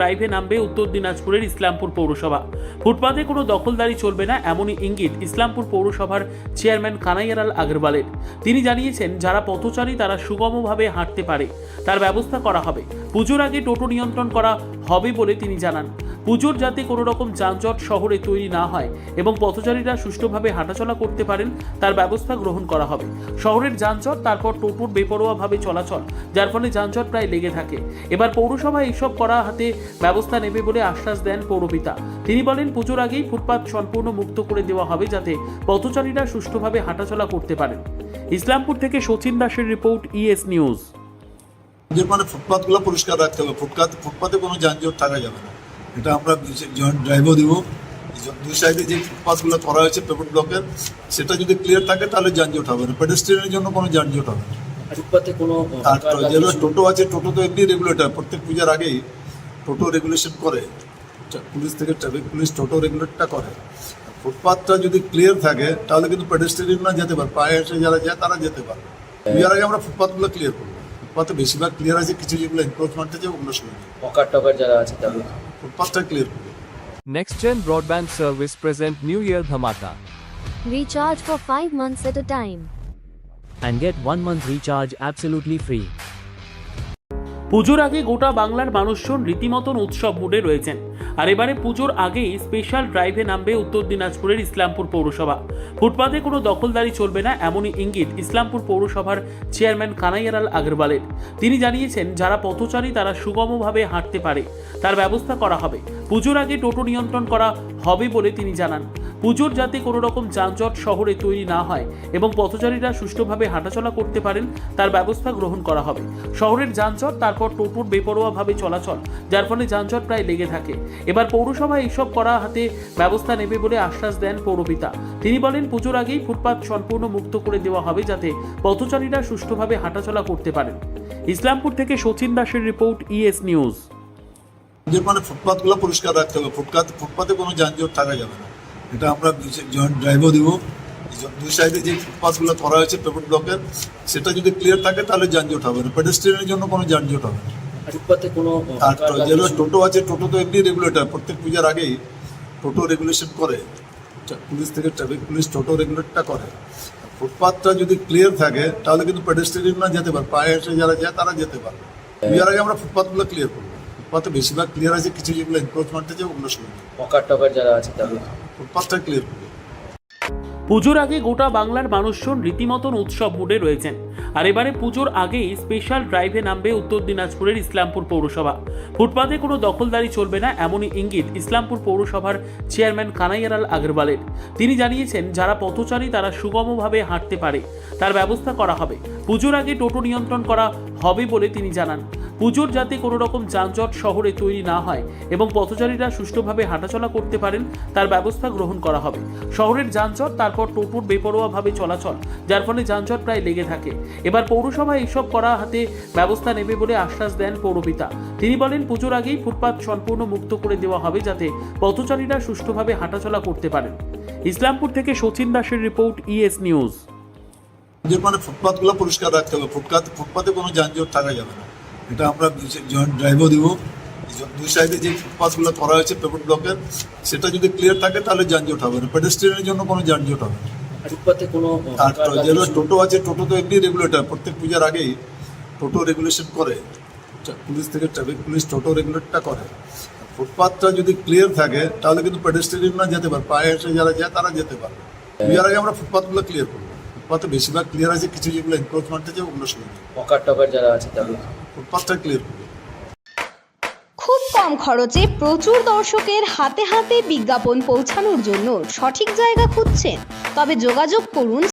ড্রাইভে নামবে উত্তর দিনাজপুরের ইসলামপুর পৌরসভা। ফুটপাতে কোনো দখলদারি চলবে না এমনই ইঙ্গিত ইসলামপুর পৌরসভার চেয়ারম্যান কানাইয়ারাল আগরওয়ালের। তিনি জানিয়েছেন, যারা পথচারী তারা সুগমভাবে হাঁটতে পারে। তার ব্যবস্থা করা হবে। পুজোর আগে টোটো নিয়ন্ত্রণ করা হবে বলে তিনি জানান। পুজোর যাতে কোনো রকম যানজট শহরে তৈরি না হয় এবং পথচারীরা সুষ্ঠুভাবে হাঁটাচলা করতে পারেন, তার ব্যবস্থা গ্রহণ করা হবে। শহরের যানজট, তারপর টোটোর বেপরোয়াভাবে চলাচল, যার ফলে যানজট প্রায় লেগে থাকে। এবার পৌরসভা এইসব করা হাতে ব্যবস্থা নেবে বলে আশ্বাস দেন পৌরপিতা। তিনি বলেন, পুজোর আগেই ফুটপাত সম্পূর্ণ মুক্ত করে দেওয়া হবে যাতে পথচারীরা সুষ্ঠুভাবে হাঁটাচলা করতে পারেন। ইসলামপুর থেকে সচিন দাসের রিপোর্ট ইএস নিউজ। মানে ফুটপাথগুলো পরিষ্কার রাখতে হবে। ফুটপাত ফুটপাতে কোনো যানজট থাকা যাবে না। এটা আমরা জয়েন্ট ড্রাইভও দিব। দুই সাইডে যে ফুটপাথগুলো করা হয়েছে পেপার ব্লকের সেটা যদি ক্লিয়ার থাকে তাহলে যানজট হবে না। পেডেস্ট্রিয়ানের জন্য কোনো যানজট হবে না। ফুটপাতে কোনো যেগুলো টোটো আছে টোটো তো এমনি রেগুলেটর প্রত্যেক পূজার আগেই টোটো রেগুলেশন করে। পুলিশ থেকে ট্রাফিক পুলিশ টোটো রেগুলেটরটা করে। ফুটপাথটা যদি ক্লিয়ার থাকে তাহলে কিন্তু পেডেস্ট্রিয়ানরা যেতে পারে। পায়ে এসে যারা যায় তারা যেতে পারে। পূজার আগে আমরা ফুটপাথগুলো ক্লিয়ার করব ফুটপাথে বেশিরভাগ ক্লিয়ার আছে কিছু যেগুলো এনক্রোচমেন্ট আছে ওগুলো শুনে হকার টকার যারা আছে তাদের ফুটপাথটা ক্লিয়ার করবো NextGen Broadband Service present New Year Dhamaka Recharge for 5 months at a time. and get one month recharge absolutely free. পুজোর আগে গোটা বাংলার মানুষজন রীতিমতন উৎসব মুডে রয়েছেন। আর এবারে পুজোর আগেই স্পেশাল ড্রাইভে নামবে উত্তর দিনাজপুরের ইসলামপুর পৌরসভা। ফুটপাতে কোনো দখলদারি চলবে না এমনই ইঙ্গিত ইসলামপুর পৌরসভার চেয়ারম্যান কানাইয়ালাল আগরওয়ালের। তিনি জানিয়েছেন, যারা পথচারী তারা সুগমভাবে হাঁটতে পারে। তার ব্যবস্থা করা হবে। পুজোর আগে টোটো নিয়ন্ত্রণ করা হবে বলে তিনি জানান। পুজোর যাতে কোনো রকম যানজট শহরে তৈরি না হয় এবং পথচারীরা সুষ্ঠুভাবে হাঁটাচলা করতে পারেন, তার ব্যবস্থা গ্রহণ করা হবে। শহরের যানজট, তারপর টোটোর বেপরোয়াভাবে চলাচল, যার ফলে যানজট প্রায় লেগে থাকে। এবার পৌরসভা এইসব করা হাতে ব্যবস্থা নেবে বলে আশ্বাস দেন পৌরপিতা। তিনি বলেন, পুজোর আগেই ফুটপাত সম্পূর্ণ মুক্ত করে দেওয়া হবে যাতে পথচারীরা সুষ্ঠুভাবে হাঁটাচলা করতে পারেন। ইসলামপুর থেকে সচিন দাসের রিপোর্ট, ইএস নিউজ। যে মানে ফুটপাথগুলো পরিষ্কার রাখতে হবে। ফুটপাত ফুটপাতে কোনো যানজট থাকা যাবে না। এটা আমরা জয়েন্ট ড্রাইভও দিব দুই সাইডে যে ফুটপাথগুলো করা হয়েছে পেপার ব্লকের সেটা যদি ক্লিয়ার থাকে তাহলে যানজট হবে না। পেডেস্ট্রিয়ানের জন্য কোনো যানজট হবে না। ফুটপাতে কোনো আর যেগুলো টোটো আছে টোটো তো এমনি রেগুলেটর প্রত্যেক পূজার আগেই টোটো রেগুলেশন করে। পুলিশ থেকে ট্রাফিক পুলিশ টোটো রেগুলেটটা করে। ফুটপাথটা যদি ক্লিয়ার থাকে তাহলে কিন্তু পেডেস্ট্রিয়ানরা যেতে পারে পায়ে এসে যারা যায় তারা যেতে পারে পূজার আগে আমরা ফুটপাথগুলো ক্লিয়ার করব ফুটপাথে বেশিরভাগ ক্লিয়ার আছে কিছু যেগুলো এনক্রোচমেন্ট আছে ওগুলো শুনে হকার টকার যারা আছে তাদের পুজোর আগে গোটা বাংলার মানুষজন রীতিমতন উৎসব মুডে রয়েছেন। আর এবারে পুজোর আগেই স্পেশাল ড্রাইভে নামবে উত্তর দিনাজপুরের ইসলামপুর পৌরসভা। ফুটপাতে কোনো দখলদারি চলবে না এমনই ইঙ্গিত ইসলামপুর পৌরসভার চেয়ারম্যান কানাইয়ালাল আগরওয়ালের। তিনি জানিয়েছেন, যারা পথচারী তারা সুগমভাবে হাঁটতে পারে। তার ব্যবস্থা করা হবে। পুজোর আগে টোটো নিয়ন্ত্রণ করা হবে বলে তিনি জানান। পুজোর যাতে কোনো রকম যানজট শহরে তৈরি না হয় এবং পথচারীরা সুষ্ঠুভাবে হাঁটাচলা করতে পারেন, তার ব্যবস্থা গ্রহণ করা হবে। শহরের যানজট, তারপর টোটোর বেপরোয়াভাবে চলাচল, যার ফলে যানজট প্রায় লেগে থাকে। এবার পৌরসভা এইসব করা হাতে ব্যবস্থা নেবে বলে আশ্বাস দেন পৌরপিতা। তিনি বলেন, পুজোর আগেই ফুটপাত সম্পূর্ণ মুক্ত করে দেওয়া হবে যাতে পথচারীরা সুষ্ঠুভাবে হাঁটাচলা করতে পারেন। ইসলামপুর থেকে সচিন দাসের রিপোর্ট, ইএস নিউজ। মানে ফুটপাথগুলো পরিষ্কার রাখতে হবে। ফুটপাত ফুটপাতে কোনো যানজট থাকা যাবে না। এটা আমরা জয়েন্ট ড্রাইভও দিব দুই সাইডে যে ফুটপাথগুলো করা হয়েছে পেপার ব্লকের সেটা যদি ক্লিয়ার থাকে তাহলে যানজট হবে না। পেডেস্ট্রিয়ানের জন্য কোনো যানজট হবে না। ফুটপাতে কোনো আর যেগুলো টোটো আছে টোটো তো এমনি রেগুলেটর প্রত্যেক পূজার আগেই টোটো রেগুলেশন করে। পুলিশ থেকে ট্রাফিক পুলিশ টোটো রেগুলেটরটা করে। ফুটপাথটা যদি ক্লিয়ার থাকে তাহলে কিন্তু পেডেস্ট্রিয়ানরা যেতে পারে। পায়ে এসে যারা যায় তারা যেতে পারে। পূজার আগে আমরা ফুটপাথগুলো ক্লিয়ার করব ফুটপাথে বেশিরভাগ ক্লিয়ার আছে কিছু যেগুলো এনক্রোচমেন্ট আছে ওগুলো শুনে হকার টকার যারা আছে তাদের ফুটপাথটা ক্লিয়ার করবে খুব কম খরচে প্রচুর দর্শকের হাতে হাতে বিজ্ঞাপন পৌঁছানোর জন্য সঠিক জায়গা খুঁজছেন। তবে যোগাযোগ করুন